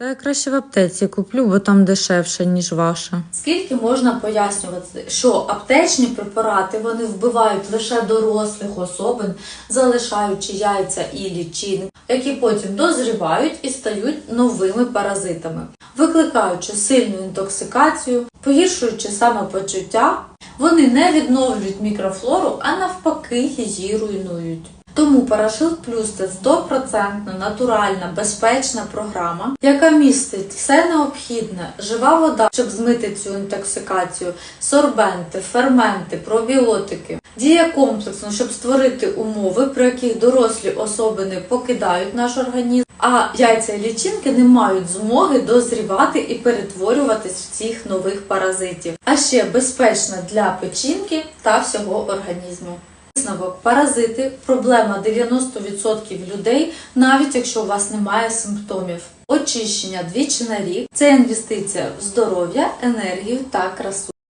Та я краще в аптеці куплю, бо там дешевше, ніж ваша. Скільки можна пояснювати, що аптечні препарати вони вбивають лише дорослих особин, залишаючи яйця і лічинки, які потім дозрівають і стають новими паразитами, викликаючи сильну інтоксикацію, погіршуючи самопочуття, вони не відновлюють мікрофлору, а навпаки її руйнують. Тому Парашют Плюс це 100% натуральна, безпечна програма, яка містить все необхідне, жива вода, щоб змити цю інтоксикацію, сорбенти, ферменти, пробіотики. Діє комплексно, щоб створити умови, при яких дорослі особини покидають наш організм, а яйця і лічинки не мають змоги дозрівати і перетворюватись в цих нових паразитів, а ще безпечна для печінки та всього організму. Висновок паразити проблема 90% людей, навіть якщо у вас немає симптомів. Очищення двічі на рік це інвестиція в здоров'я, енергію та красу.